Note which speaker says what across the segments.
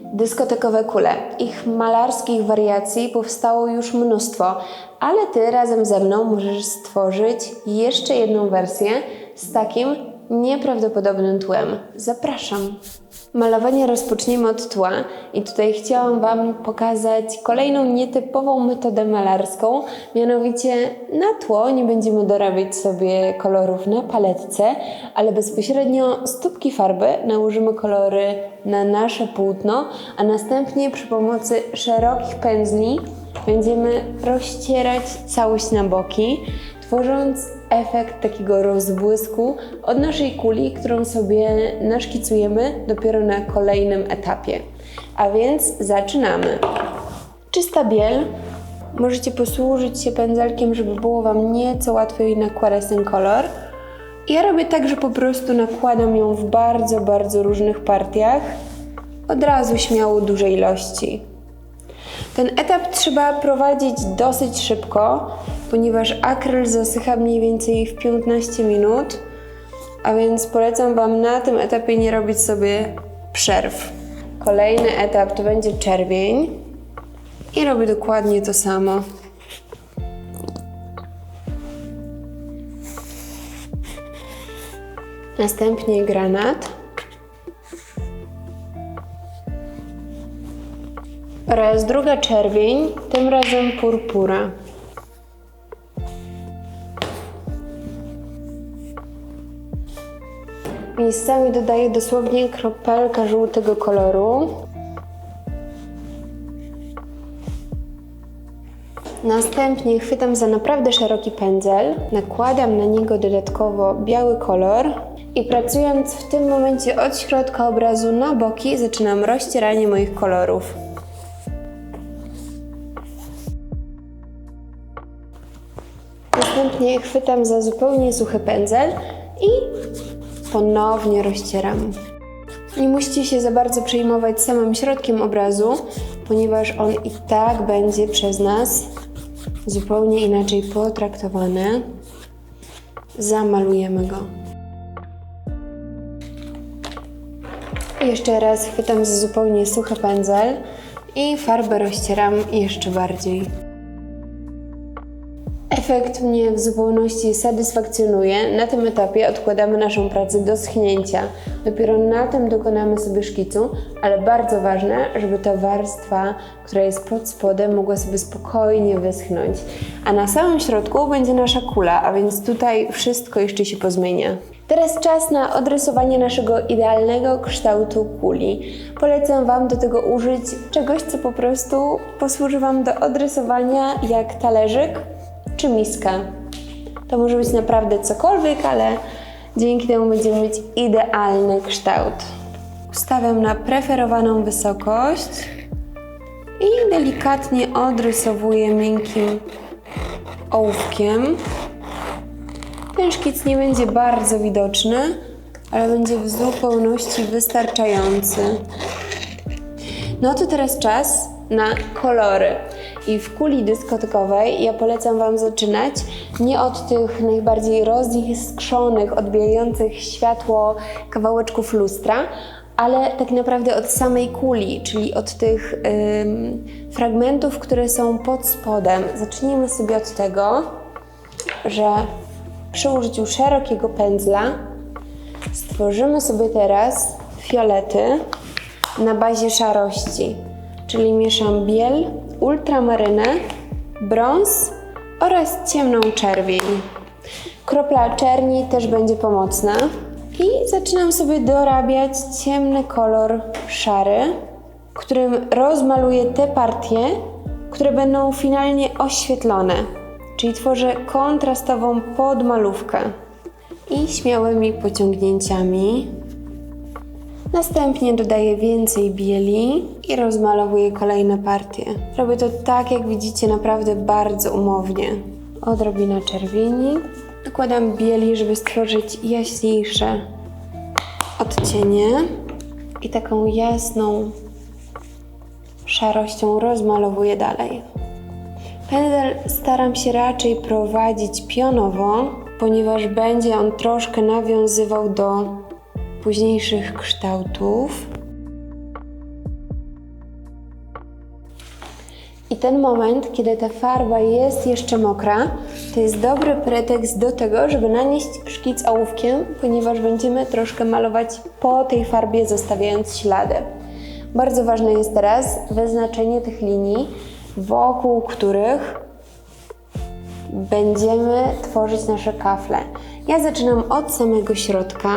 Speaker 1: Dyskotekowe kule. Ich malarskich wariacji powstało już mnóstwo, ale Ty razem ze mną możesz stworzyć jeszcze jedną wersję z takim nieprawdopodobnym tłem. Zapraszam. Malowanie rozpoczniemy od tła i tutaj chciałam Wam pokazać kolejną nietypową metodę malarską, mianowicie na tło nie będziemy dorabiać sobie kolorów na paletce, ale bezpośrednio stópki farby nałożymy kolory na nasze płótno, a następnie przy pomocy szerokich pędzli będziemy rozcierać całość na boki, tworząc efekt takiego rozbłysku od naszej kuli, którą sobie naszkicujemy dopiero na kolejnym etapie. A więc zaczynamy. Czysta biel. Możecie posłużyć się pędzelkiem, żeby było Wam nieco łatwiej nakładać ten kolor. Ja robię tak, że po prostu nakładam ją w bardzo, bardzo różnych partiach. Od razu śmiało duże ilości. Ten etap trzeba prowadzić dosyć szybko, ponieważ akryl zasycha mniej więcej w 15 minut, a więc polecam Wam na tym etapie nie robić sobie przerw. Kolejny etap to będzie czerwień i robię dokładnie to samo. Następnie granat. Oraz druga czerwień, tym razem purpura. Miejscami dodaję dosłownie kropelkę żółtego koloru. Następnie chwytam za naprawdę szeroki pędzel, nakładam na niego dodatkowo biały kolor i pracując w tym momencie od środka obrazu na boki zaczynam rozcieranie moich kolorów. Następnie chwytam za zupełnie suchy pędzel i ponownie rozcieram. Nie musicie się za bardzo przejmować samym środkiem obrazu, ponieważ on i tak będzie przez nas zupełnie inaczej potraktowany. Zamalujemy go. Jeszcze raz chwytam za zupełnie suchy pędzel i farbę rozcieram jeszcze bardziej. Efekt mnie w zupełności satysfakcjonuje. Na tym etapie odkładamy naszą pracę do schnięcia. Dopiero na tym dokonamy sobie szkicu, ale bardzo ważne, żeby ta warstwa, która jest pod spodem, mogła sobie spokojnie wyschnąć. A na samym środku będzie nasza kula, a więc tutaj wszystko jeszcze się pozmienia. Teraz czas na odrysowanie naszego idealnego kształtu kuli. Polecam Wam do tego użyć czegoś, co po prostu posłuży Wam do odrysowania jak talerzyk czy miska. To może być naprawdę cokolwiek, ale dzięki temu będziemy mieć idealny kształt. Ustawiam na preferowaną wysokość i delikatnie odrysowuję miękkim ołówkiem. Ten szkic nie będzie bardzo widoczny, ale będzie w zupełności wystarczający. No to teraz czas na kolory. I w kuli dyskotekowej. Ja polecam Wam zaczynać. Nie od tych najbardziej roziskrzonych, odbijających światło kawałeczków lustra, ale tak naprawdę od samej kuli, czyli od tych ym, fragmentów, które są pod spodem. Zacznijmy sobie od tego, że przy użyciu szerokiego pędzla stworzymy sobie teraz fiolety na bazie szarości, czyli mieszam biel, ultramarynę, brąz oraz ciemną czerwień. Kropla czerni też będzie pomocna. I zaczynam sobie dorabiać ciemny kolor szary, którym rozmaluję te partie, które będą finalnie oświetlone, czyli tworzę kontrastową podmalówkę. I śmiałymi pociągnięciami Następnie dodaję więcej bieli i rozmalowuję kolejne partie. Robię to tak, jak widzicie, naprawdę bardzo umownie. Odrobina czerwieni. Nakładam bieli, żeby stworzyć jaśniejsze odcienie i taką jasną szarością rozmalowuję dalej. Pędzel staram się raczej prowadzić pionowo, ponieważ będzie on troszkę nawiązywał do późniejszych kształtów. I ten moment, kiedy ta farba jest jeszcze mokra, to jest dobry pretekst do tego, żeby nanieść szkic ołówkiem, ponieważ będziemy troszkę malować po tej farbie, zostawiając ślady. Bardzo ważne jest teraz wyznaczenie tych linii, wokół których będziemy tworzyć nasze kafle. Ja zaczynam od samego środka.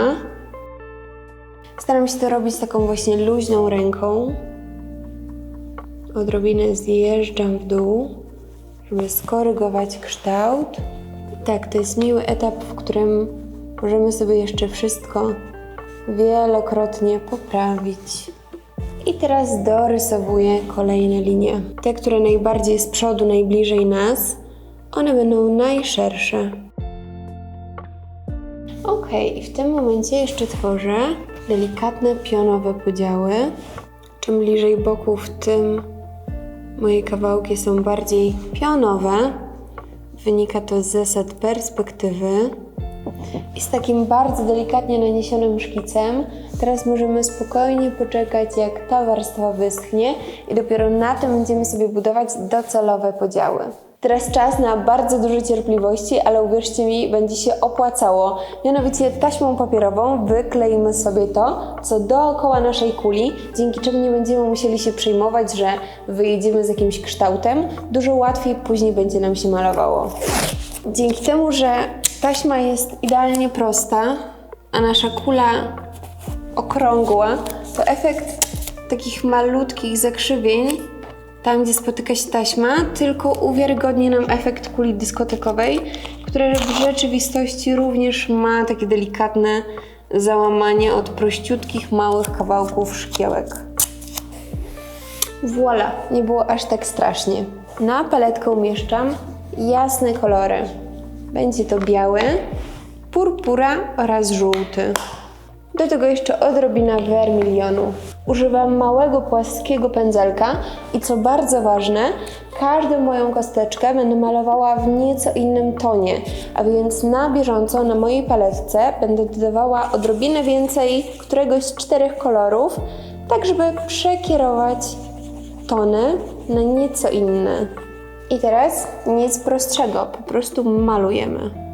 Speaker 1: Staram się to robić taką właśnie luźną ręką. Odrobinę zjeżdżam w dół, żeby skorygować kształt. Tak, to jest miły etap, w którym możemy sobie jeszcze wszystko wielokrotnie poprawić. I teraz dorysowuję kolejne linie. Te, które najbardziej z przodu, najbliżej nas, one będą najszersze. Ok, i w tym momencie jeszcze tworzę delikatne pionowe podziały. Czym bliżej boków, tym moje kawałki są bardziej pionowe. Wynika to z zasad perspektywy. I z takim bardzo delikatnie naniesionym szkicem teraz możemy spokojnie poczekać, jak ta warstwa wyschnie i dopiero na tym będziemy sobie budować docelowe podziały. Teraz czas na bardzo dużo cierpliwości, ale uwierzcie mi, będzie się opłacało. Mianowicie taśmą papierową wykleimy sobie to, co dookoła naszej kuli, dzięki czemu nie będziemy musieli się przejmować, że wyjedziemy z jakimś kształtem. Dużo łatwiej później będzie nam się malowało. Dzięki temu, że taśma jest idealnie prosta, a nasza kula okrągła, to efekt takich malutkich zakrzywień tam, gdzie spotyka się taśma, tylko uwiarygodni nam efekt kuli dyskotekowej, która w rzeczywistości również ma takie delikatne załamanie od prościutkich, małych kawałków szkiełek. Voila, nie było aż tak strasznie. Na paletkę umieszczam jasne kolory. Będzie to biały, purpura oraz żółty. Do tego jeszcze odrobina wermilionu. Używam małego płaskiego pędzelka i co bardzo ważne, każdą moją kosteczkę będę malowała w nieco innym tonie, a więc na bieżąco na mojej paletce będę dodawała odrobinę więcej któregoś z czterech kolorów, tak żeby przekierować tony na nieco inne. I teraz nic prostszego, po prostu malujemy.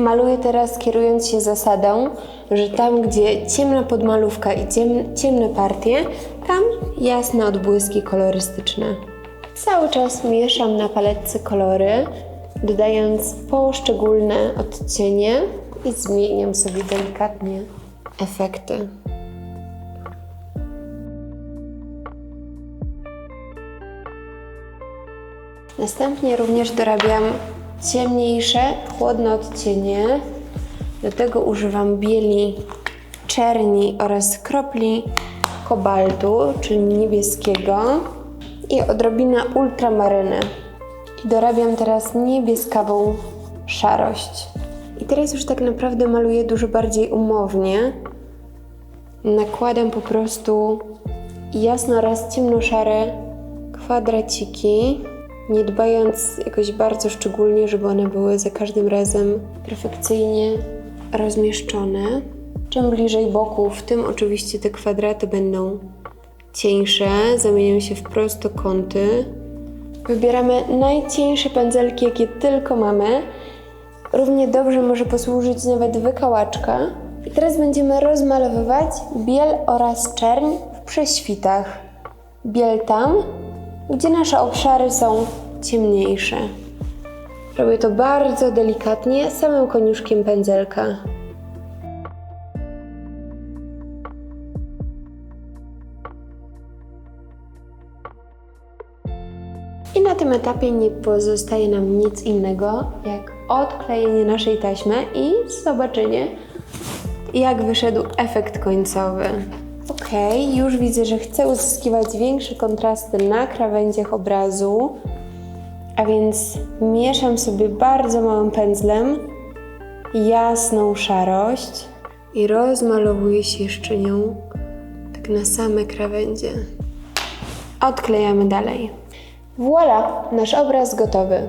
Speaker 1: Maluję teraz kierując się zasadą, że tam, gdzie ciemna podmalówka i ciem, ciemne partie, tam jasne odbłyski kolorystyczne. Cały czas mieszam na paletce kolory, dodając poszczególne odcienie i zmieniam sobie delikatnie efekty. Następnie również dorabiam ciemniejsze, chłodne odcienie. Do tego używam bieli czerni oraz kropli kobaltu, czyli niebieskiego i odrobina ultramaryny. I dorabiam teraz niebieskawą szarość. I teraz już tak naprawdę maluję dużo bardziej umownie. Nakładam po prostu jasno oraz ciemnoszare kwadraciki nie dbając jakoś bardzo szczególnie, żeby one były za każdym razem perfekcyjnie rozmieszczone. Czym bliżej boków, tym oczywiście te kwadraty będą cieńsze, zamienią się w prostokąty. Wybieramy najcieńsze pędzelki, jakie tylko mamy. Równie dobrze może posłużyć nawet wykałaczka. I teraz będziemy rozmalowywać biel oraz czerń w prześwitach. Biel tam, gdzie nasze obszary są ciemniejsze. Robię to bardzo delikatnie, samym koniuszkiem pędzelka. I na tym etapie nie pozostaje nam nic innego, jak odklejenie naszej taśmy i zobaczenie, jak wyszedł efekt końcowy. Już widzę, że chcę uzyskiwać większe kontrasty na krawędziach obrazu, a więc mieszam sobie bardzo małym pędzlem jasną szarość i rozmalowuję się jeszcze nią tak na same krawędzie. Odklejamy dalej. Voilà, nasz obraz gotowy.